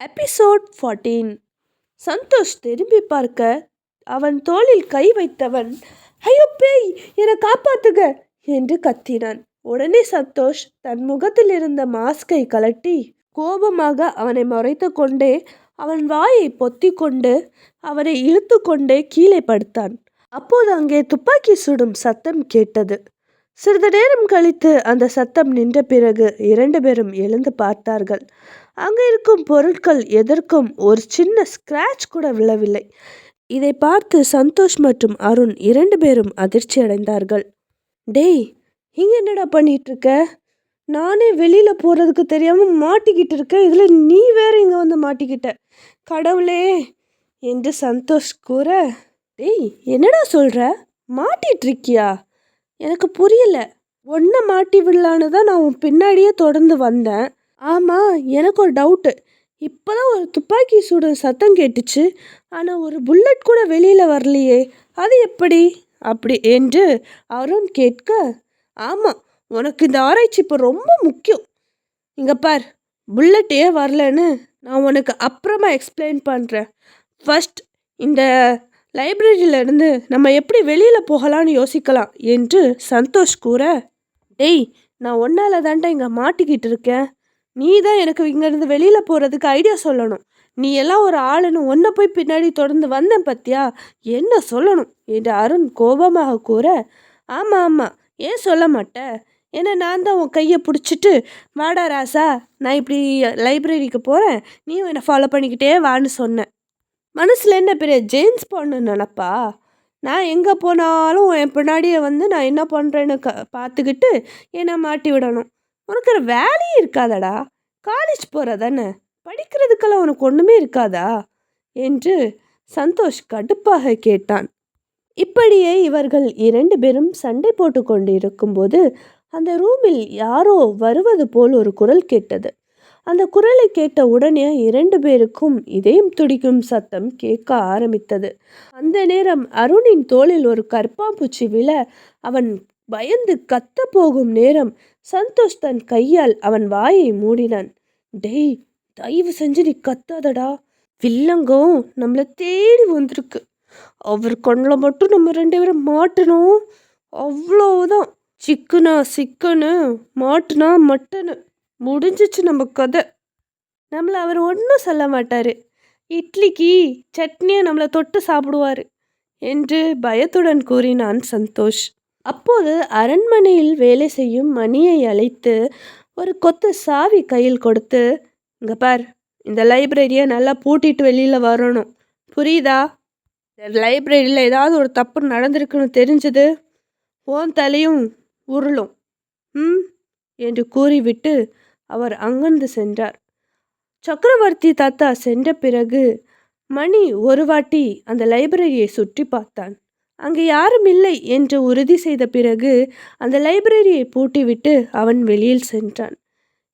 Episode fourteen Santhosh திரும்பி பார்க்க அவன் தோளில் கை வைத்தவன் ஐயோ பேய் என்னை காப்பாத்துக! என்று கத்தினான். உடனே சந்தோஷ் தன் முகத்தில் இருந்த மாஸ்கை கலட்டி கோபமாக அவனை மறைத்து கொண்டே அவன் வாயை பொத்தி கொண்டு அவனை இழுத்து கொண்டே கீழே படுத்தான். அப்போது அங்கே துப்பாக்கி சுடும் சத்தம் கேட்டது. சிறிது நேரம் கழித்து அந்த சத்தம் நின்ற பிறகு இரண்டு பேரும் எழுந்து பார்த்தார்கள். அங்கே இருக்கும் பொருட்கள் எதற்கும் ஒரு சின்ன ஸ்க்ராட்ச் கூட விழவில்லை. இதை பார்த்து சந்தோஷ் மற்றும் அருண் இரண்டு பேரும் அதிர்ச்சி அடைந்தார்கள். டேய் இங்கே என்னடா பண்ணிட்டு இருக்க நானே வெளியில் போகிறதுக்கு தெரியாமல் மாட்டிக்கிட்டு இருக்கேன். இதில் நீ வேற இங்கே வந்து மாட்டிக்கிட்ட. கடவுளே! என்று சந்தோஷ் கூற டேய் என்னடா சொல்கிற மாட்டிகிட்ருக்கியா இருக்கியா எனக்கு புரியல. ஒன்றை மாட்டி விடலான்னு தான் நான் உன் பின்னாடியே தொடர்ந்து வந்தேன். ஆமாம் எனக்கு ஒரு டவுட்டு இப்போ தான் ஒரு துப்பாக்கி சூடு சத்தம் கேட்டுச்சு. ஆனால் ஒரு புல்லட் கூட வெளியில் வரலையே. அது எப்படி? அப்படி என்று அருண் கேட்க ஆமாம் உனக்கு இந்த ஆராய்ச்சி இப்போ ரொம்ப முக்கியம். இங்கே பார் புல்லட்டே வரலன்னு நான் உனக்கு அப்புறமா எக்ஸ்பிளைன் பண்ணுறேன் ஃபஸ்ட் இந்த லைப்ரரியிலேருந்து நம்ம எப்படி வெளியில் போகலான்னு யோசிக்கலாம் என்று சந்தோஷ் கூற டேய் நான் ஒன்றால் தான்டா இங்கே மாட்டிக்கிட்டு இருக்கேன். நீ தான் எனக்கு இங்கேருந்து வெளியில் போகிறதுக்கு ஐடியா சொல்லணும். நீ எல்லாம் ஒரு ஆளுன்னு ஒன்றை போய் பின்னாடி தொடர்ந்து வந்தேன் பத்தியா? என்ன சொல்லணும்? என்று அருண் கோபமாக கூற ஆமாம் ஆமாம் ஏன் சொல்ல மாட்டேன் ஏன்னா நான் தான் உன் கையை பிடிச்சிட்டு வாடா ராசா நான் இப்படி லைப்ரரிக்கு போகிறேன் நீயும் என்னை ஃபாலோ பண்ணிக்கிட்டே வான்னு சொன்னேன். மனசில் என்ன பெரிய ஜேம்ஸ் போடணும் நினப்பா? நான் எங்கே போனாலும் என் பின்னாடியே வந்து நான் என்ன பண்ணுறேன்னு க பார்த்துக்கிட்டு என்னை மாட்டி விடணும். உனக்கு ஒரு வேலையே இருக்காதடா. காலேஜ் போகிற தானே படிக்கிறதுக்கெல்லாம் உனக்கு ஒன்றுமே இருக்காதா? என்று சந்தோஷ் கடுப்பாக கேட்டான். இப்படியே இவர்கள் இரண்டு பேரும் சண்டை போட்டு கொண்டு இருக்கும்போது அந்த ரூமில் யாரோ வருவது போல் ஒரு குரல் கேட்டது. அந்த குரலை கேட்ட உடனே இரண்டு பேருக்கும் இதயம் துடிக்கும் சத்தம் கேட்க ஆரம்பித்தது. அந்த நேரம் அருணின் தோளில் ஒரு கற்பாம்பூச்சி விழ அவன் பயந்து கத்த போகும் நேரம் சந்தோஷ் தன் கையால் அவன் வாயை மூடினான். டேய் தயவு செஞ்சு நீ கத்தாதடா. வில்லங்கம் நம்மளை தேடி வந்திருக்கு. அவர் கண்ணில் மட்டும் நம்ம ரெண்டு பேரும் மாட்டணும். அவ்வளோதான் சிக்கனா சிக்கனு மாட்டுனா மட்டனு. முடிஞ்சிச்சு நம்ம கதை. நம்மளை அவர் ஒன்றும் சொல்ல மாட்டார். இட்லிக்கு சட்னியை நம்மளை தொட்டு சாப்பிடுவார் என்று பயத்துடன் கூறினான் சந்தோஷ். அப்போது அரண்மனையில் வேலை செய்யும் மணியை அழைத்து ஒரு கொத்து சாவி கையில் கொடுத்து இங்கே பார் இந்த லைப்ரரியை நல்லா பூட்டிட்டு வெளியில் வரணும். புரியுதா? லைப்ரரியில் ஏதாவது ஒரு தப்பு நடந்திருக்குன்னு தெரிஞ்சது? ஓன் தலையும் உருளும். ம் என்று கூறிவிட்டு அவர் அங்கிருந்து சென்றார். சக்கரவர்த்தி தாத்தா சென்ற பிறகு மணி ஒரு வாட்டி அந்த லைப்ரரியை சுற்றி பார்த்தான். அங்கே யாரும் இல்லை என்று உறுதி செய்த பிறகு அந்த லைப்ரரியை பூட்டிவிட்டு அவன் வெளியில் சென்றான்.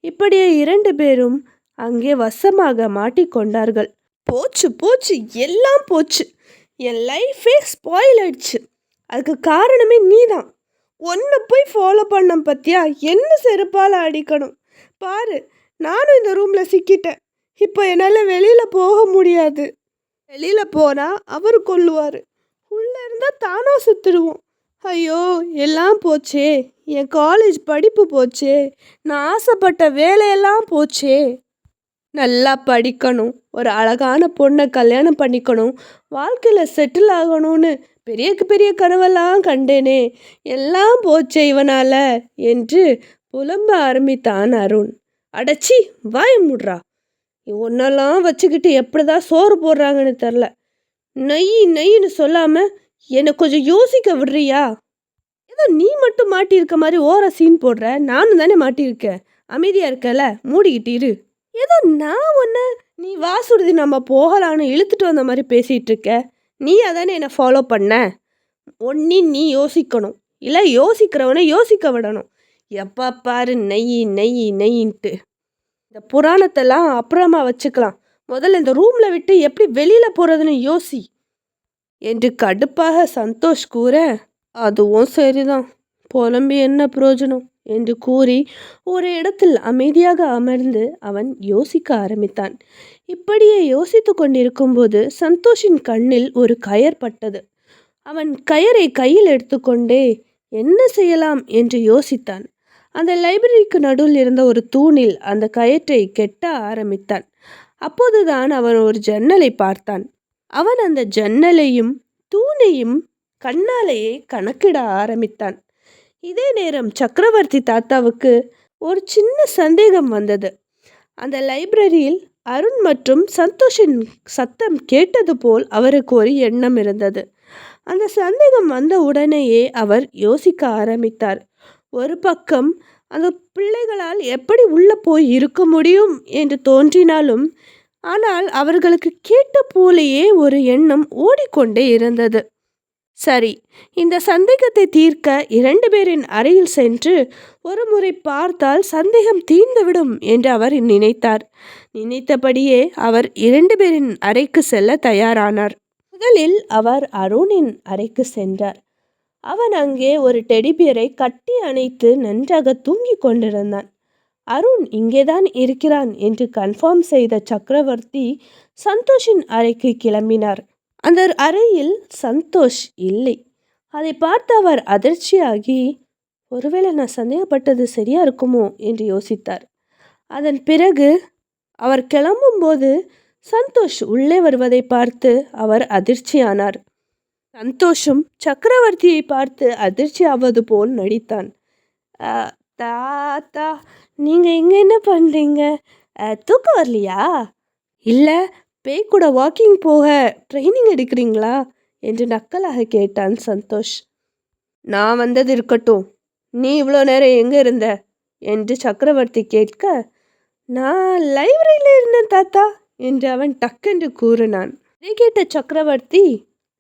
இப்படியே இரண்டு பேரும் அங்கே வசமாக மாட்டிக்கொண்டார்கள் போச்சு போச்சு எல்லாம் போச்சு. என் லைஃபே ஸ்பாயில் ஆயிடுச்சு. அதுக்கு காரணமே நீ தான் ஒன்றை போய் ஃபாலோ பண்ண பத்தியா? என்ன செருப்பால் அடிக்கணும்? பாரு நானும் இந்த ரூமில் சிக்கிட்டேன். இப்போ என்னால் வெளியில் போக முடியாது. வெளியில் போனால் அவர் கொல்லுவார். உள்ளே இருந்தால் தானாக சுற்றுடுவோம் ஐயோ எல்லாம் போச்சே. என் காலேஜ் படிப்பு போச்சே. நான் ஆசைப்பட்ட வேலையெல்லாம் போச்சே. நல்லா படிக்கணும். ஒரு அழகான பொண்ணை கல்யாணம் பண்ணிக்கணும். வாழ்க்கையில் செட்டில் ஆகணும்னு பெரிய பெரிய கனவெல்லாம் கண்டேனே. எல்லாம் போச்சே இவனால் என்று புலம்ப ஆரம்பித்தான் அருண். அடச்சி வாய முடுறா. ஒன்னெல்லாம் வச்சுக்கிட்டு எப்படிதான் சோறு போடுறாங்கன்னு தெரில நெய் நெய்ன்னு சொல்லாமல் என்னை கொஞ்சம் யோசிக்க விடுறியா? ஏதோ நீ மட்டும் மாட்டியிருக்க மாதிரி ஓர சீன் போடுற. நானும் தானே மாட்டியிருக்கேன். அமைதியாக இருக்கல? மூடிக்கிட்டு இரு. ஏதோ நான் ஒன்று நீ வாசுடுதி நம்ம போகலான்னு இழுத்துட்டு வந்த மாதிரி பேசிகிட்டு இருக்க. நீ அதானே என்னை ஃபாலோ பண்ண? ஒன்னி நீ யோசிக்கணும். இல்லை யோசிக்கிறவனை யோசிக்க விடணும். எப்போ பாரு நெய் நெய் நெய்ன்ட்டு. இந்த புராணத்தெல்லாம் அப்புறமா வச்சுக்கலாம். முதல்ல இந்த ரூமில் விட்டு எப்படி வெளியில் போகிறதுன்னு யோசி. என்று கடுப்பாக சந்தோஷ் கூற அதுவும் சரிதான். புலம்பி என்ன பிரயோஜனம் என்று கூறி ஒரு இடத்தில் அமைதியாக அமர்ந்து அவன் யோசிக்க ஆரம்பித்தான். இப்படியே யோசித்து கொண்டிருக்கும்போது சந்தோஷின் கண்ணில் ஒரு கயர் பட்டது. அவன் கயரை கையில் எடுத்துக்கொண்டே என்ன செய்யலாம்? என்று யோசித்தான். அந்த லைப்ரரிக்கு நடுவில் இருந்த ஒரு தூணில் அந்த கயற்றை கெட்ட ஆரம்பித்தான். அப்போதுதான் அவன் ஒரு ஜன்னலை பார்த்தான். அவன் அந்த ஜன்னலையும் தூணையும் கண்ணாலேயே கணக்கிட ஆரம்பித்தான். இதே நேரம் சக்கரவர்த்தி தாத்தாவுக்கு ஒரு சின்ன சந்தேகம் வந்தது. அந்த லைப்ரரியில் அருண் மற்றும் சந்தோஷின் சத்தம் கேட்டது போல் அவருக்கு ஒரு எண்ணம் இருந்தது. அந்த சந்தேகம் வந்த உடனேயே அவர் யோசிக்க ஆரம்பித்தார். ஒரு பக்கம் அந்த பிள்ளைகளால் எப்படி உள்ளே போய் இருக்க முடியும்? என்று தோன்றினாலும் ஆனால் அவர்களுக்கு கேட்ட போலேயே ஒரு எண்ணம் ஓடிக்கொண்டே இருந்தது. சரி இந்த சந்தேகத்தை தீர்க்க இரண்டு பேரின் அறையில் சென்று ஒரு முறை பார்த்தால் சந்தேகம் தீர்ந்துவிடும் என்று அவர் நினைத்தார். நினைத்தபடியே அவர் இரண்டு பேரின் அறைக்கு செல்ல தயாரானார். முதலில் அவர் அருணின் அறைக்கு சென்றார். அவன் அங்கே ஒரு டெடிபியரை கட்டி அணைத்து நன்றாக தூங்கிக் கொண்டிருந்தான். அருண் இங்கேதான் இருக்கிறான் என்று கன்ஃபார்ம் செய்த சக்கரவர்த்தி சந்தோஷின் அறைக்கு கிளம்பினார். அந்த அறையில் சந்தோஷ் இல்லை. அதை பார்த்து அவர் அதிர்ச்சியாகி ஒருவேளை நான் சந்தேகப்பட்டது சரியா இருக்குமோ? என்று யோசித்தார். அதன் பிறகு அவர் கிளம்பும்போது சந்தோஷ் உள்ளே வருவதை பார்த்து அவர் அதிர்ச்சியானார். சந்தோஷும் சக்கரவர்த்தியை பார்த்து அதிர்ச்சி ஆவது போல் நடித்தான். தாத்தா நீங்கள் இங்கே என்ன பண்ணுறீங்க தூக்கம் வரலையா? இல்லை பேய் கூட வாக்கிங் போக ட்ரைனிங் எடுக்கிறீங்களா? என்று நக்கலாக கேட்டான் சந்தோஷ். நான் வந்தது இருக்கட்டும். நீ இவ்வளோ நேரம் எங்கே இருந்த? என்று சக்கரவர்த்தி கேட்க நான் லைப்ரரியில் இருந்தேன் தாத்தா என்று அவன் டக்கென்று கூறினான். இதை கேட்ட சக்கரவர்த்தி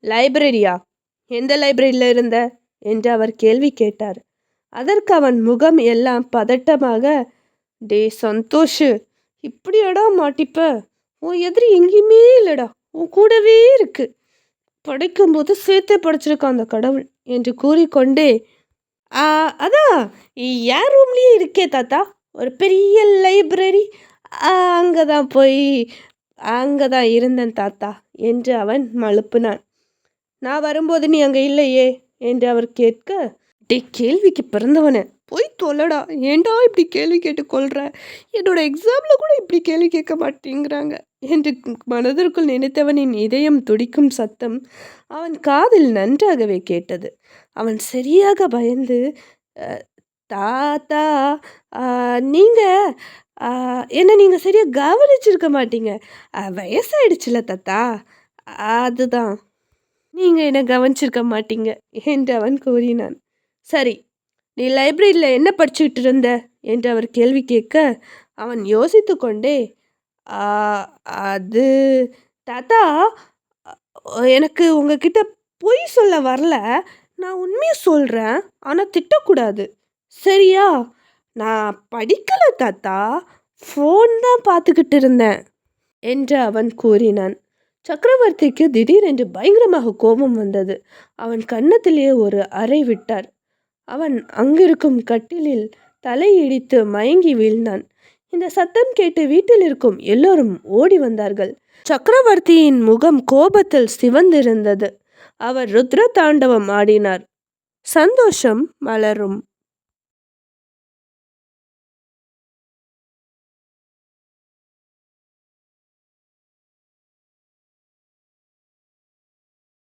லைப்ரரியா எந்த லைப்ரரியில் இருந்த? என்று அவர் கேள்வி கேட்டார். அதற்கு அவன் முகம் எல்லாம் பதட்டமாக டே சந்தோஷு இப்படியாடா மாட்டிப்ப? உன் எதிரி எங்கேயுமே இல்லைடா உன் கூடவே இருக்கு. படைக்கும்போது சேர்த்தே படைச்சிருக்கான் அந்த கடவுள் என்று கூறிக்கொண்டே அதான் என் ரூம்லேயே இருக்கே தாத்தா? ஒரு பெரிய லைப்ரரி. அங்கே தான் போய் அங்கே தான் இருந்தேன் தாத்தா என்று அவன் மழுப்பினான். நான் வரும்போது நீ அங்கே இல்லையே? என்று அவர் கேட்க டே கேள்விக்கு பிறந்தவனே. போய் தொல்லடா. ஏண்டா இப்படி கேள்வி கேட்டு கொள்கிற என்னோட எக்ஸாமில் கூட இப்படி கேள்வி கேட்க மாட்டேங்கிறாங்க. என்று மனதிற்குள் நினைத்தவனின் இதயம் துடிக்கும் சத்தம் அவன் காதில் நன்றாகவே கேட்டது. அவன் சரியாக பயந்து தாத்தா நீங்கள் என்ன நீங்கள் சரியாக கவனிச்சிருக்க மாட்டீங்க? வயசாயிடுச்சுல தாத்தா. அதுதான். நீங்கள் என்ன கவனிச்சிருக்க மாட்டீங்க? என்று அவன் கூறினான். சரி நீ லைப்ரரியில் என்ன படிச்சுக்கிட்டு இருந்த என்று அவர் கேள்வி கேட்க அவன் யோசித்து கொண்டே அது தாத்தா எனக்கு உங்ககிட்ட பொய் சொல்ல வரல. நான் உண்மையை சொல்கிறேன் ஆனால் திட்டக்கூடாது. சரியா? நான் படிக்கலை தாத்தா. ஃபோன் தான் பார்த்துக்கிட்டு இருந்தேன் என்று அவன் கூறினான். சக்கரவர்த்திக்கு திடீரென்று பயங்கரமாக கோபம் வந்தது. அவன் கன்னத்திலேயே ஒரு அறை விட்டார். அவன் அங்கிருக்கும் கட்டிலில் தலையிடித்து மயங்கி வீழ்ந்தான். இந்த சத்தம் கேட்டு வீட்டில் இருக்கும் எல்லோரும் ஓடி வந்தார்கள். சக்கரவர்த்தியின் முகம் கோபத்தில் சிவந்திருந்தது. அவர் ருத்ர தாண்டவம் ஆடினார். சந்தோஷம் மலரும்.